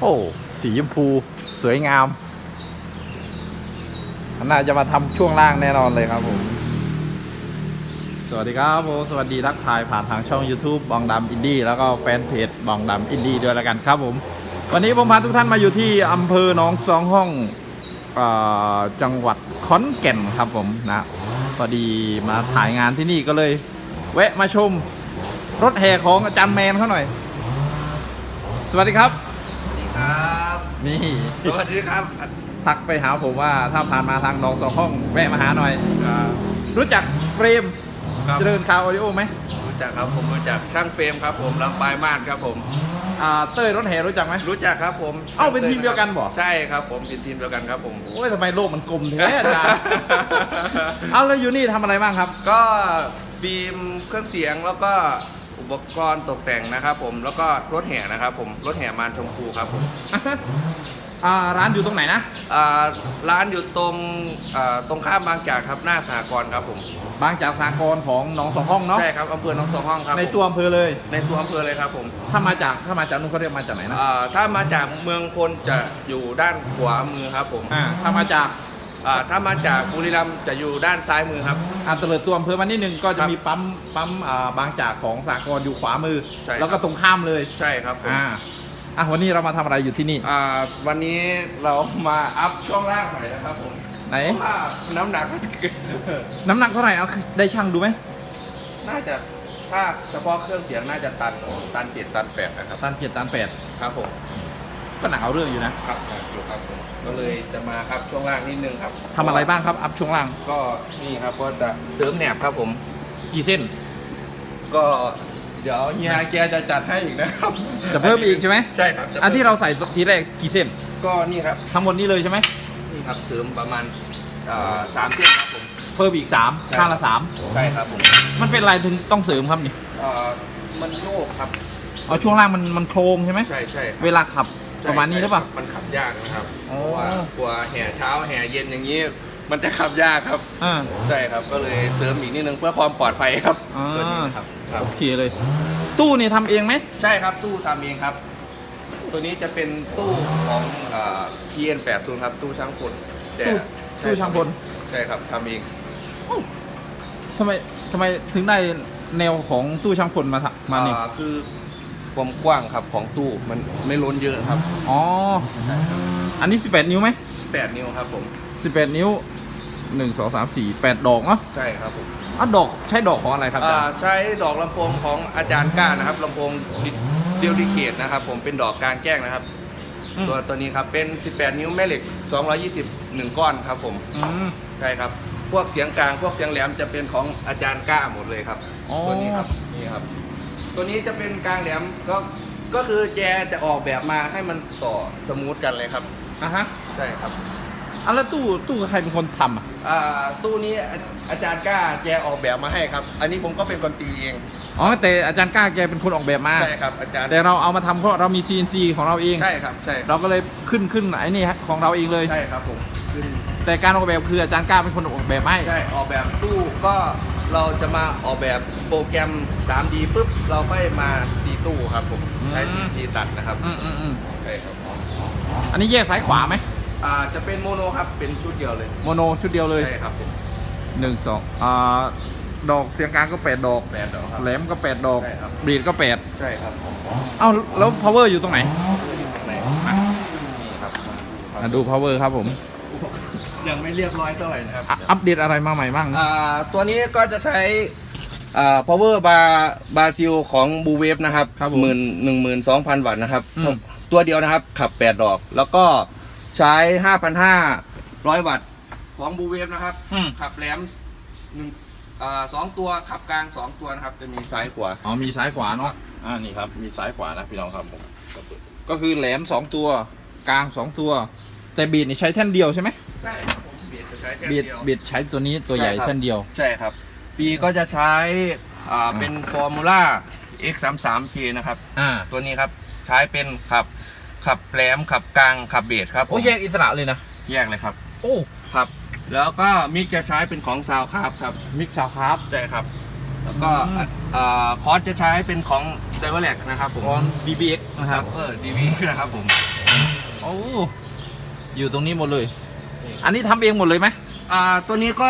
โอ้สีชมพูสวยงามน่าจะมาทำช่วงล่างแน่นอนเลยครับผม สวัสดีครับผมสวัสดีทักทายผ่านทางช่อง YouTube บองดำอินดี้แล้วก็แฟนเพจบองดำอินดี้ด้วยแล้วกันครับผม วันนี้ผมพาทุกท่านมาอยู่ที่อำเภอหนองซองห้องอจังหวัดขอนแก่นครับผมนะพอดีมาถ่ายงานที่นี่ก็เลย แวะมาชมรถแห่ของอาจารย์แมนเขาหน่อย สวัสดีครับ ครับ นี่ สวัสดีครับทักไปหาผมว่าถ้าผ่านมาทางหนองสองห้องแวะมาหาหน่อยรู้จักเฟรมครับ เจริญคาวออดิโอไหมรู้จักครับผมรู้จักช่างเฟรมครับผมลำปลายมาศครับผม อ่าเต้ยรถแห่รู้จักไหม รู้จักครับผมเอ้าเป็นทีมเดียวกันบ่ใช่ครับผมเป็นทีมเดียวกันครับผม โอ้ยทำไมโลกมันกลมแท้อาจารย์ เอาแล้วอยู่นี่ทำอะไรบ้างครับ ก็ฟิล์มเครื่องเสียงแล้วก็ อุปกรณ์ตกแต่งนะครับ ผมแล้วก็รถแห่นะครับ ผมรถแห่มารชมพูครับผมอ่าร้านอยู่ตรงไหนนะอ่าร้านอยู่ตรงอ่าตรงข้ามบางจากครับหน้าสหกรณ์ครับผมบางจากสากรณ์ของหนองสองห้องเนาะใช่ครับอำเภอหนองสองห้องครับในผมตัวอำเภอเลย ในตัวอำเภอเลยครับผมถ้ามาจากถ้ามาจากนู้นเขาเรียกมาจากไหนนะอ่าถ้ามาจากเมืองพลจะอยู่ด้านขวามือครับผมอ่าถ้ามาจาก อ่าถ้ามาจากบุรีรัมย์จะอยู่ด้านซ้ายมือครับ อ่าเตลิดตัวอำเภอมานิดนึงก็คจะรับมีปั๊มปั๊มอ่าบางจากของสากรณ์อยู่ขวามือ ใช่ครับ แล้วก็ตรงข้ามเลยใช่ครับผมอ่าอะวันนี้เรามาทำอะไรอยู่ที่นี่อ่าวันนี้เรามาอัพช่วงล่างหน่อยนะครับผมไหน เพราะว่าน้ำหนัก น้ำหนักเท่าไหร่เอาได้ช่างดูไหมน่าจะถ้าเฉพาะเครื่องเสียงน่าจะตันตันเจ็ดตันแปดนะครับตันเกียรตันแปดครับผม ก็หนักเอาเรื่องอยู่นะครับอยู่ครับผมก็เลยจะมาครับช่วงล่างนิดนึงครับทำอะไรบ้างครับ อัพช่วงล่างก็นี่ครับก็จะเสริมแหนบครับผม กี่เส้น ก็เดี๋ยวเฮียแกจะจัดให้อีกนะครับจะเพิ่มอีกใช่ไหมใช่ครับจะอันที่เราใส่ทีแรกกี่เส้น ก็นี่ครับทั้งหมดนี้เลยใช่ไหมนี่ครับเสริมประมาณอ่าสามเส้นครับผม เพิ่มอีกสามใช่ ข้างละสามใช่ครับผมมันเป็นอะไรถึงต้องเสริมครับนี่เอ่อมันโยกครับ เอาช่วงล่างมันมันโครงใช่ไหมใช่ใช่ครับเวลาขับ ประมาณนี้หรือเปล่าใช่คบมันขับยากนะครับอ๋เพอราะว่ากลัวแห่เช้าแห่เย็นอย่างนี้ มันจะขับยากครับ อ่า ใช่ครับ ก็เลยเสริมอีกนิดนึงเพื่อความปลอดภัยครับอ่า ตัวนี้ครับครับ โอเคเลย ตู้นี่ทำเองไหม ใช่ครับตู้ทำเองครับ ตัวนี้จะเป็นตู้ของเอ่อ PN80 ครับ ตู้ช่างกลแต่ตู้ใตู้ช่างพล ใช่ครับทำเองทำไมทำไมถึงได้แนวของตู้ช่างพลมาทำมานี่ อ่คือ ความกว้างครับของตู้มันไม่ล้นเยอะครับอ๋อ อันนี้ 18 นิ้วไหม8นิ้วครับผม18 นิ้ว 1 2 3 4 8 ดอกเนาะใช่ครับผมอะดอกใช้ดอกของอะไรครับอาจาอ่ารย์ใช้ดอกลำโพงของอาจารย์ก้านะครับลำโพงเดียวดิเคทนะครับผมเป็นดอกกลารแจ้งนะครับ อืมตัวตัวนี้ครับเป็น 18 นิ้วแม่เหล็ก 220หนึ่งก้อนครับผมอืม ใช่ครับ พวกเสียงกลางพวกเสียงแหลมจะเป็นของอาจารย์ก้าหมดเลยครับอ๋อ ตัวนี้ครับนี่ครับ ตัวนี้จะเป็นกลางแหลมก็ก็คือแกจะออกแบบมาให้มันต่อสมูทกันเลยครับ อะฮะใช่ครับอะแล้วตู้ตู้ใครเป็นคนทำอะอ่าตู้นี้อาอาจารย์ก้าแกออกแบบมาให้ครับ อันนี้ผมก็เป็นคนตีเองอ๋อแต่อาจารย์กล้าแกเป็นคนออกแบบมา ใช่ครับอาจารย์แต่เราเอามาทำเพราะเรามี CNC ของเราเอง ใช่ครับใช่ครับเราก็เลยขึ้นขึ้นไอ้นี่ฮะของเราเองเลย ใช่ครับผมขึ้นแต่การออกแบบคืออาจารย์กล้าเป็นคนออกแบบให้ ใช่ออกแบบตู้ก็ เราจะมาออกแบบโปรแกรม 3D ปุ๊บเราค่อยมาตีตู้ครับผมใช้ CC ตัดนะครับอืมอืมอืมใช่ครับอันนี้แยกซ้ายขวาไหมอ่าจะเป็นโมโนครับเป็นชุดเดียวเลยโมโนชุดเดียวเลยใช่ครับผมหนึ่งสองอ่าดอกเสียงกลางก็แปดดอกแปดดอกครับ แหลมก็แปดดอกใช่ครับ บีดก็แปดใช่ครับเอ้าแล้ว power อยู่ตรงไหนอยู่ตรงไหนอะนี่ครับอะดู power ครับผม ยังไม่เรียบร้อยเท่าไหร่นะครับอะอัปเดตอะไรมาใหม่บ้าง อ่าตัวนี้ก็จะใช้อ่า power bar bar seal ของ b ูเวฟนะครับครับผมหมื่นหนึ่งหมื่นสองพันวัตต์นะครับ อืม ตัวเดียวนะครับขับ8ดอก แล้วก็ใช้5,500วัตต์ของบูเวฟนะครับ อืมขับแหลมหนึ่งอ่าสองตัวขับกลางสองตัวนะครับ จะมีซ้ายขวา อ๋อมีซ้ายขวาเนาะอ่านี่ครับมีซ้ายขวานะพี่น้องครับผมก็คือแหลมสองตัวกลางสองตัว แต่บีดนี่ใช้แท่นเดียวใช่ไหม ใช่ครับผมเบียดจะใช้แค่บีดเดียวบีดใช้ตัวนี้ตัวใหญ่ใช่ครับแท่นเดียว ใช่ครับ ปีก็จะใช้อ่าเป็นฟอร์มูล่า X33K นะครับ อ่าตัวนี้ครับใช้เป็นขับขับแหลมขับกลางขับเบสครับผมโอ้แยกอิสระเลยนะ แยกเลยครับโอ้ครับ แล้วก็มิกจะใช้เป็นของซาวคาร์บครับมิกซาวครับ ใช่ครับ แล้วก็อืมอ่าคอร์สจะใช้เป็นของเดเวลแลกนะครับผมออน DBX นะคครัรับบเออดีวีนะครับผมอืโอ้อยู่ตรงนี้หมดเลย อันนี้ทำเองหมดเลยไหมอ่าตัวนี้ก็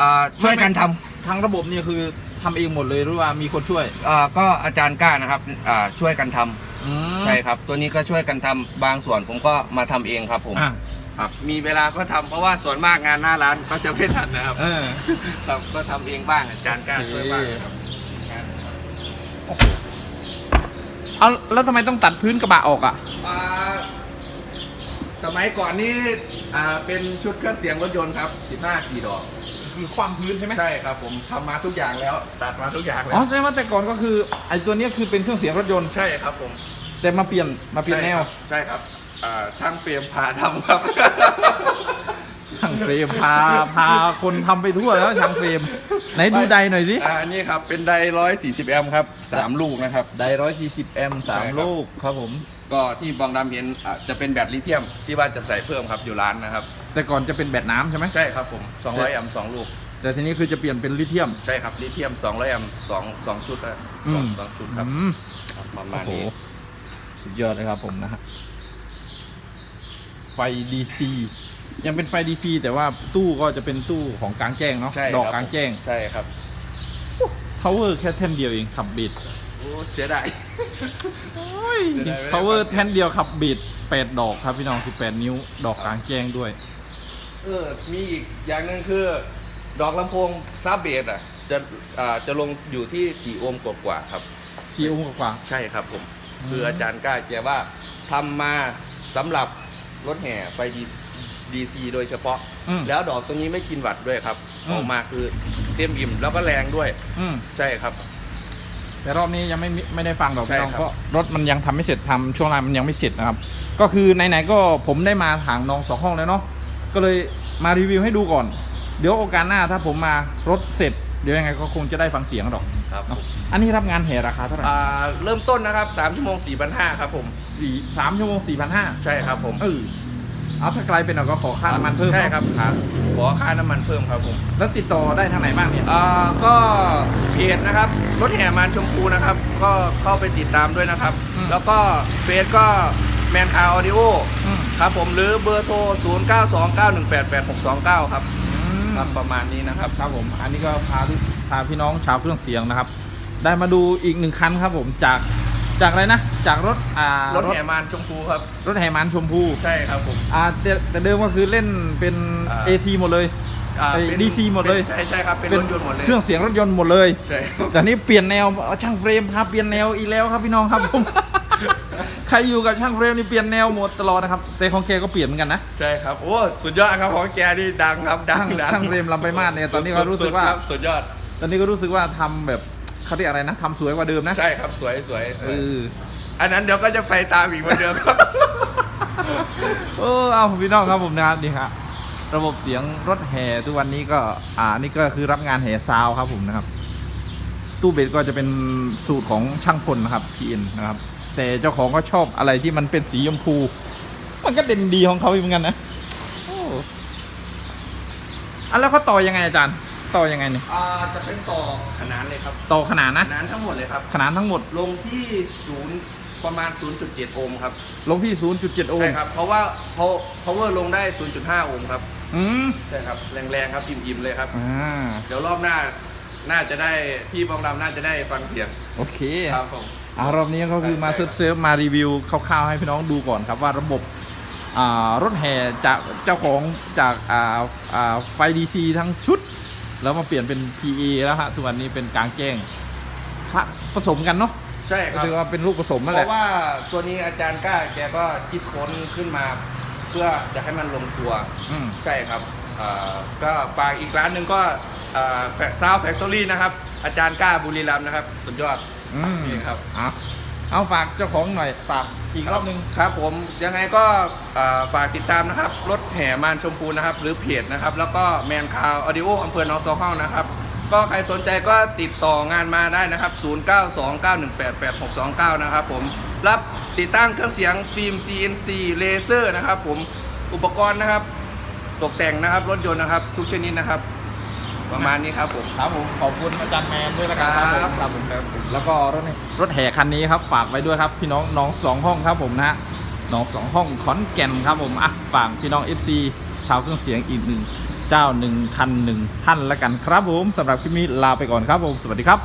อ่าช่วยกันทำทางระบบเนี่ยคือทำเองหมดเลยหรือว่ามีคนช่วยอ่าก็อาจารย์กล้านะครับอ่าช่วยกันทำอืมใช่ครับ ตัวนี้ก็ช่วยกันทำบางส่วนผมก็มาทำเองครับผมอะครับมีเวลาก็ทำเพราะว่าส่วนมากงานหน้าร้านก็จะไม่ทันนะครับเออ ครับก็ทำเองบ้างอาจารย์กล้าช่วยบ้างครับ เอาแล้วทำไมต้องตัดพื้นกระบะออกอะ อ่า สมัยก่อนนี่อ่าเป็นชุดเครื่องเสียงรถยนต์ครับ 15สีดอก คือความพื้นใช่ไหมใช่ครับผมทำมาทุกอย่างแล้ว ตัดมาทุกอย่างแล้อ๋อว แสดงว่าแต่ก่อนก็คือไอ้ตัวเนี้ยคือเป็นเครื่องเสียงรถยนต์ ใช่ครับผมแต่มาเปลี่ยนมาเปลี่ยนแนวใช่ครับใช่ครับอ่าช่างเฟรมพาทำครับ ช่างเฟรมพาพาคนทำไปทั่วแล้วช่างเฟรมไหนดูไดหน่อยสิอ่านี่ครับ เป็นไดร้อยสี่สิบแอมป์ครับสามลูกนะครับ ไดร้อยสี่สิบแอมสามใช่ครับ ลูกครับผม ก็ที่บางดำเห็นอะจะเป็นแบตลิเธียมที่ว่าจะใส่เพิ่มครับอยู่ร้านนะครับแต่ก่อนจะเป็นแบตน้ำใช่ไหมใช่ครับผม200แอมป์สองลูก แต่ทีนี้คือจะเปลี่ยนเป็นลิเธียม ใช่ครับลิเธียม200แอมป์สองสองชุดนะสองสองชุดครับอืมครับประโอ้มาณโหนี้สุดยอดเลยครับผมนะฮะไฟ DC ยังเป็นไฟ DC แต่ว่าตู้ก็จะเป็นตู้ของกลางแจ้งเนาะใช่ดอกครับกลางแจ้ง ใช่ครับ power แค่แท่นเดียวเองขับบิดโอ้เสียดาย เสียดายไม่ได้ power ฟังเสียงแท่นเดียวขับบิด8ดอกครับพี่น้อง 18 นิ้ว ดอกกลางแจ้งด้วย เออ มีอีกอย่างหนึ่งคือ ดอกลำโพงซับเบสอะ จะอ่าจะลงอยู่ที่4โอห์มกว่าๆครับซีอุ้มกว่า ใช่ครับผม อืม คืออาจารย์กล้าแกว่าทำมาสำหรับรถแห่ไฟดีซีโดยเฉพาะอืม แล้วดอกตัวนี้ไม่กินวัตต์ด้วยครับอืม ออกมาคือเต็มอิ่มแล้วก็แรงด้วย อืม ใช่ครับ แต่รอบนี้ยังไม่มิไม่ได้ฟังดอกใช่พี่น้องครับ เพราะรถมันยังทำไม่เสร็จทำช่วงล่างมันยังไม่เสร็จนะครับ ก็คือไหนๆก็ผมได้มาถางน้องสองห้องแล้วเนาะก็เลยมารีวิวให้ดูก่อน เดี๋ยวโอกาสหน้าถ้าผมมารถเสร็จ เดี๋ยวยังไงก็คงจะได้ฟังเสียงดอกครับเนาะอันนี้รับงานแห่ราคาเท่าไหร่อ่าเริ่มต้นนะครับ3ชั่วโมง4,500ครับผม สี่สามชั่วโมงสี่พันห้าใช่ครับผม เออ เอาถ้าไกลเป็นหน่อยก็ขอค่าน้ำมันเพิ่มใช่เนาะครับครับขอค่าน้ำมันเพิ่มครับผมแล้วติดต่อได้ทางไหนบ้างเนี่ยอ่าก็เพจนะครับรถแห่มานชมพูนะครับ ก็เข้าไปติดตามด้วยนะครับ แล้วก็เฟซก็แมนคาออดิโออืมครับผมหรือเบอร์โทร 0 9 2 9 1 8 8 6 2 9 ครับครับประมาณนี้นะครับครับผมอันนี้ก็พาทุกพาพี่น้องชาวเครื่องเสียงนะครับ ได้มาดูอีกหนึ่งคันครับผมจาก จากอะไรนะ จากรถอ่ารถแห่มานชมพูครับ รถแห่มานชมพูใช่ครับผม อ่าแต่แต่เดิมก็คือเล่นเป็น อ่า AC หมดเลยอ่าไอ้เป็น DC หมดเลยใช่ใช่ครับเป็นรถยนต์หมดเลยเครื่องเสียงรถยนต์หมดเลย ใช่ครับ แต่นี้เปลี่ยนแนวเอาช่างเฟรมครับเปลี่ยนแนวอีกแล้วครับพี่น้องครับผม ใครอยู่กับช่างเฟรมนี่เปลี่ยนแนวหมดตลอดนะครับแต่ของแกก็เปลี่ยนเหมือนกันนะใช่ครับโอ้สุดยอดครับของแกนี่ดังครับดังดังช่างเฟรมลำไปมาศเนี่ยตอนนี้ก็รู้สึกว่าดๆคบสุดยอด ตอนนี้ก็รู้สึกว่าทำแบบ เขาเรียกอะไรนะทำสวยกว่าเดิมนะใช่ครับสวยสวยสเอวยออันนั้นเดี๋ยวก็จะไปตามอีกเหมือนเดิมครับ เออเอาพี่น้องครับผมนะครับนี่ครับระบบเสียงรถแห่ทุกวันนี้ก็อ่านี่ก็คือรับงานแห่ซาวครับผมนะครับ ตู้เบสก็จะเป็นสูตรของช่างพลนะครับ PN นะครับ แต่เจ้าของก็ชอบอะไรที่มันเป็นสีชมพู มันก็เด่นดีของเขาอีกเหมือนกันนะโอ้อันแล้วเขาต่อยังไงอาจารย์ ต่อยังไงเนี่ยอ่าจะเป็นต่อขนานเลยครับต่อขนาดนะขนานทั้งหมดเลยครับ ขนาดทั้งหมดลงที่ศูนย์ประมาณ 0.7 โอห์มครับ ลงที่ 0.7 โอห์ใช่มครับ เพราะว่า pow- power ลงได้ 0.5 โอห์มครับ อืมใช่ครับ แรงๆครับ อิ่มๆเลยครับ อ่าเดี๋ยวรอบหน้า น่าจะได้ พี่บองดำน่าจะได้ฟังเสียง โอเคครับผม อ่ารอบนี้ก็คือมาใช่เซิครับร์ฟเซิร์ฟมารีวิวคร่าวๆให้พี่น้องดูก่อนครับว่าระบบอ่ารถแห่จากเจ้าของจากอ่าอ่าไฟดีซีทั้งชุด แล้วมาเปลี่ยนเป็น PA แล้วฮะทุกวันนี้เป็นกลางแจ้งพระผสมกันเนาะใช่คก็รับถือว่าเป็นลูกผสมนั่นเพแหละ ราะว่าตัวนี้อาจารย์กล้าแกก็คิดค้นขึ้นมา เพื่อจะให้มันลงตัว อืม ใช่ครับอ่าก็ฝากอีกร้านหนึ่งก็ซาวแฟคทอรี่นะครับ อาจารย์กล้าบุรีรัมย์นะครับ สุดยอดอืมนี่ครับเอา เอาฝากเจ้าของหน่อยฝากอีกรอบหนึง ครับผมยังไงก็อ่าฝากติดตามนะครับ รถแห่มานชมพูนะครับ หรือเพจนะครับ แล้วก็แมนคาวออดิโออำเภอหนองสองห้องนะครับ ก็ใครสนใจก็ติดต่องานมาได้นะครับ 0929188629 นะครับผมรับติดตั้งเครื่องเสียงฟิล์ม CNC เลเซอร์นะครับผมอุปกรณ์นะครับ ตกแต่งนะครับรถยนต์นะครับ ทุกชนิดนะครับ ประมาณนี้ครับผม ครับผมขอบคุณอาจารย์แมนด้วยนะครับ ครับผมครับผมแล้วก็รถนี่รถแห่คันนี้ครับฝากไว้ด้วยครับ พี่น้องน้องสองห้องครับผมนะฮะน้องสองห้องขอนแก่นครับผมอะฝากพี่น้อง FC ชาวเครื่องเสียงอีกหนึ่งเจ้าหนึ่งคันหนึ่งท่านละกันครับผมสำหรับคลิปนี้ลาไปก่อนครับผมสวัสดีครับ